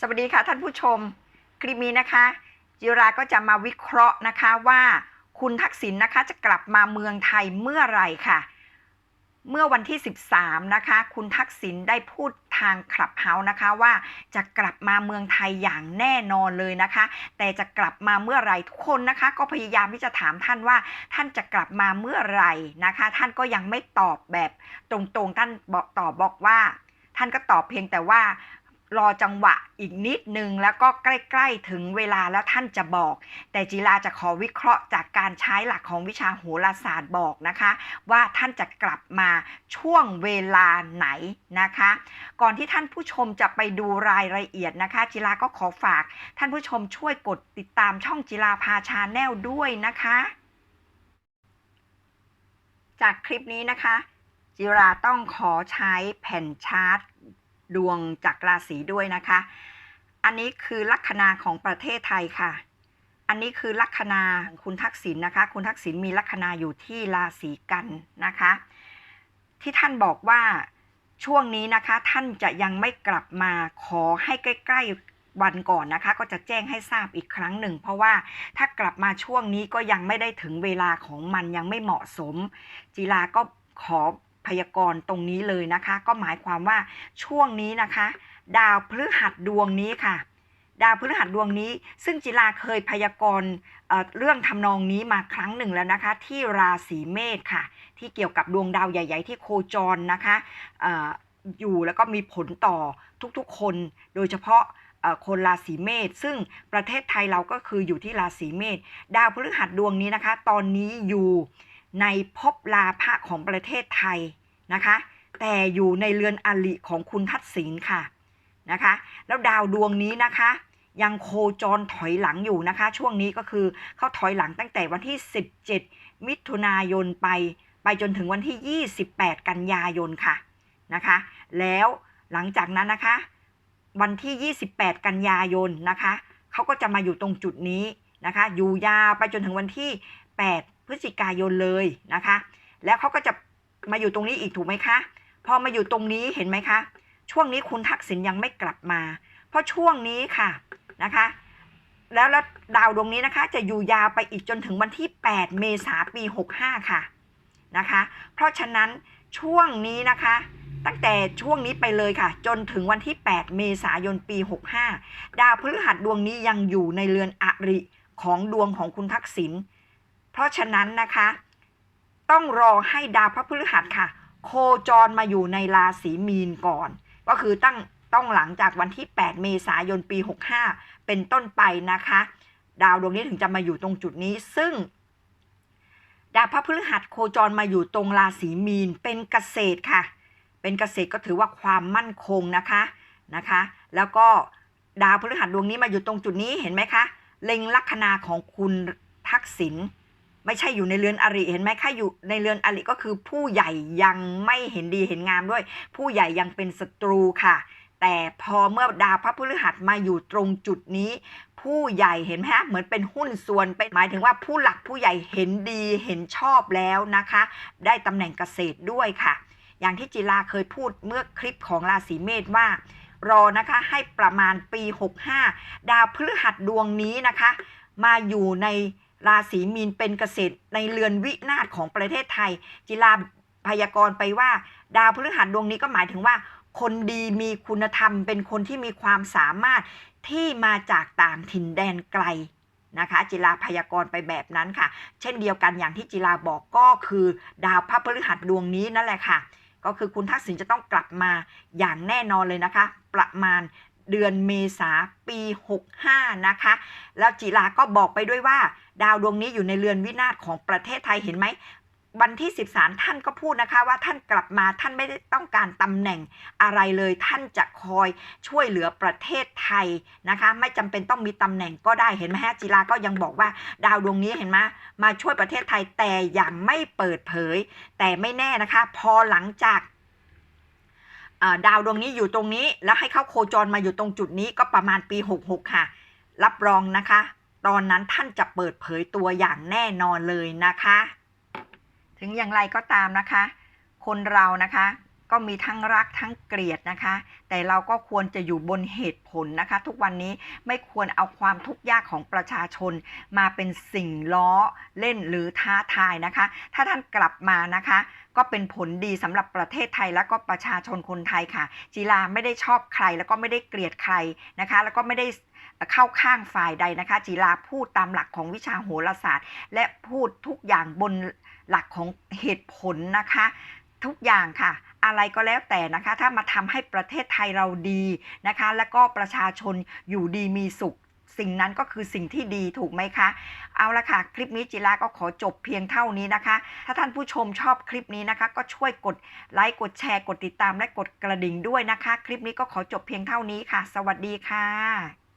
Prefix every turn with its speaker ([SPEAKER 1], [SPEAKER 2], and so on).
[SPEAKER 1] สวัสดีค่ะท่านผู้ชม คลิปนี้นะคะ จิราก็จะมาวิเคราะห์นะคะว่าคุณทักษิณนะคะจะกลับมาเมืองไทยเมื่อไหร่ค่ะ เมื่อวันที่ 13 นะคะ คุณทักษิณได้พูดทางคลับเฮาส์นะคะว่าจะกลับมาเมืองไทยอย่างแน่นอนเลยนะคะ แต่จะกลับมาเมื่อไหร่ทุกคนนะคะ ก็พยายามที่จะถามท่านว่า ท่านจะกลับมาเมื่อไหร่นะคะ ท่านก็ยังไม่ตอบแบบตรงๆ ท่านบอกตอบบอกว่า ท่านก็ตอบเพียงแต่ว่า รอจังหวะอีกนิดนึงแล้วก็ใกล้ ๆ ถึงเวลาแล้วท่านจะบอก แต่จิราจะขอวิเคราะห์จากการใช้หลักของวิชาโหราศาสตร์บอกนะคะ ว่าท่านจะกลับมาช่วงเวลาไหนนะคะ ก่อนที่ท่านผู้ชมจะไปดูรายละเอียดนะคะจิราก็ขอฝาก ท่านผู้ชมช่วยกดติดตามช่องจิราพาชาแนลด้วยนะคะ จากคลิปนี้นะคะจิราต้องขอใช้แผ่นชาร์ต ดวงจากราศีด้วยนะคะ อันนี้คือลัคนาของประเทศไทยค่ะ อันนี้คือลัคนาคุณทักษิณนะคะ คุณทักษิณมีลัคนาอยู่ที่ราศีกันนะคะ ที่ท่านบอกว่าช่วงนี้นะคะท่านจะยังไม่กลับมาขอให้ใกล้ๆวันก่อนนะคะ ก็จะแจ้งให้ทราบอีกครั้งหนึ่ง เพราะว่าถ้ากลับมาช่วงนี้ก็ยังไม่ได้ถึงเวลาของมันยังไม่เหมาะสม จีราก็ขอ พยากรณ์ตรงนี้เลยนะคะ ก็หมายความว่าช่วงนี้นะคะ ดาวพฤหัสดวงนี้ค่ะ ดาวพฤหัสดวงนี้ ซึ่งจิราเคยพยากรณ์เรื่องทำนองนี้มาครั้งหนึ่งแล้วนะคะ ที่ราศีเมษค่ะ ที่เกี่ยวกับดวงดาวใหญ่ ๆ ที่โคจรนะคะออยู่แล้วก็มีผลต่อทุกๆ คน โดยเฉพาะคนราศีเมษซึ่งประเทศไทยเราก็คืออยู่ที่ราศีเมษดาวพฤหัสดวงนี้นะคะ ตอนนี้อยู่ในภพลาภะของประเทศไทย นะคะ แต่อยู่ในเรือนอริของคุณทักษิณค่ะนะคะ แล้วดาวดวงนี้นะคะ ยังโคจรถอยหลังอยู่นะคะ ช่วงนี้ก็คือเขาถอยหลังตั้งแต่วันที่ 17 มิถุนายนไป ไปจนถึงวันที่ 28 กันยายนค่ะนะคะ แล้วหลังจากนั้นนะคะ วันที่ 28 กันยายนนะคะเขาก็จะมาอยู่ตรงจุดนี้นะคะ อยู่ยาวไปจนถึงวันที่ 8 พฤศจิกายนเลยนะคะ แล้วเขาก็จะ มาอยู่ตรงนี้อีกถูกไหมคะ พอมาอยู่ตรงนี้เห็นไหมคะ ช่วงนี้คุณทักษิณยังไม่กลับมา เพราะช่วงนี้ค่ะนะคะ แล้วแล้วดาวดวงนี้นะคะ จะอยู่ยาวไปอีกจนถึงวันที่ 8 เมษายนปี 65 ค่ะนะคะ เพราะฉะนั้นช่วงนี้นะคะ ตั้งแต่ช่วงนี้ไปเลยค่ะ จนถึงวันที่ 8 เมษายนปี 65 ดาวพฤหัสดวงนี้ยังอยู่ในเรือนอริของดวงของคุณทักษิณเพราะฉะนั้นนะคะ ต้องรอให้ดาวพระพฤหัสค่ะ โคจรมาอยู่ในราศีมีนก่อน ก็คือตั้งต้องหลังจากวันที่ 8 เมษายนปี 65 เป็นต้นไปนะคะ ดาวดวงนี้ถึงจะมาอยู่ตรงจุดนี้ ซึ่ง ดาวพระพฤหัสโคจรมาอยู่ตรงราศีมีนเป็นเกษตรค่ะ เป็นเกษตรก็ถือว่าความมั่นคงนะคะนะคะ แล้วก็ดาวพฤหัสดวงนี้มาอยู่ตรงจุดนี้เห็นไหมคะ เล็งลัคนาของคุณทักษิณ ไม่ใช่อยู่ในเรือนอริเห็นไหมคะอยู่ในเรือนอริก็คือผู้ใหญ่ยังไม่เห็นดีเห็นงามด้วย ผู้ใหญ่ยังเป็นศัตรูค่ะ แต่พอเมื่อดาวพระพฤหัสมาอยู่ตรงจุดนี้ ผู้ใหญ่เห็นไหมฮะเหมือนเป็นหุ้นส่วนเป็นหมายถึงว่าผู้หลักผู้ใหญ่เห็นดีเห็นชอบแล้วนะคะ ได้ตำแหน่งเกษตรด้วยค่ะ อย่างที่จิราเคยพูดเมื่อคลิปของราศีเมษว่ารอนะคะให้ประมาณปี 65 ดาวพฤหัสดวงนี้นะคะ มาอยู่ใน ราศีมีนเป็นเกษตรในเรือนวินาศของประเทศไทย จิราพยากรณ์ไปว่า ดาวพฤหัสดวงนี้ก็หมายถึงว่า คนดีมีคุณธรรม เป็นคนที่มีความสามารถที่มาจากต่างถิ่นแดนไกลนะคะจิราพยากรณ์ไปแบบนั้นค่ะ เช่นเดียวกันอย่างที่จิราบอกก็คือ ดาวพระพฤหัสดวงนี้นั่นแหละค่ะ ก็คือคุณทักษิณจะต้องกลับมาอย่างแน่นอนเลยนะคะ ประมาณ เดือนเมษาปี 65 นะคะ แล้วจิราก็บอกไปด้วยว่า ดาวดวงนี้อยู่ในเรือนวินาศของประเทศไทยเห็นไหมวันที่ 13 ท่านก็พูดนะคะว่าท่านกลับมาท่านไม่ได้ต้องการตำแหน่งอะไรเลยท่านจะคอยช่วยเหลือประเทศไทยนะคะ ไม่จำเป็นต้องมีตำแหน่งก็ได้เห็นไหมฮะจิราก็ยังบอกว่าดาวดวงนี้เห็นไหมมาช่วยประเทศไทยแต่ยังไม่เปิดเผย แต่ไม่แน่นะคะ พอหลังจาก ดาวดวงนี้อยู่ตรงนี้ แล้วให้เขาโคจรมาอยู่ตรงจุดนี้ก็ประมาณปี 66 ค่ะ รับรองนะคะ ตอนนั้นท่านจะเปิดเผยตัวอย่างแน่นอนเลยนะคะ ถึงอย่างไรก็ตามนะคะ คนเรานะคะ ก็มีทั้งรักทั้งเกลียดนะคะ แต่เราก็ควรจะอยู่บนเหตุผลนะคะ ทุกวันนี้ไม่ควรเอาความทุกข์ยากของประชาชน มาเป็นสิ่งล้อเล่นหรือท้าทายนะคะ ถ้าท่านกลับมานะคะ ก็เป็นผลดีสำหรับประเทศไทยแล้วก็ประชาชนคนไทยค่ะ จีราไม่ได้ชอบใครแล้วก็ไม่ได้เกลียดใครนะคะ แล้วก็ไม่ได้เข้าข้างฝ่ายใดนะคะ จีราพูดตามหลักของวิชาโหราศาสตร์ และพูดทุกอย่างบนหลักของเหตุผลนะคะ ทุกอย่างค่ะ อะไรก็แล้วแต่นะคะ ถ้ามาทำให้ประเทศไทยเราดีนะคะ แล้วก็ประชาชนอยู่ดีมีสุขสิ่งนั้นก็คือสิ่งที่ดีถูกไหมคะ เอาละค่ะ คลิปนี้จิราก็ขอจบเพียงเท่านี้นะคะ ถ้าท่านผู้ชมชอบคลิปนี้นะคะ ก็ช่วยกดไลค์กดแชร์กดติดตามและกดกระดิ่งด้วยนะคะ คลิปนี้ก็ขอจบเพียงเท่านี้ค่ะ สวัสดีค่ะ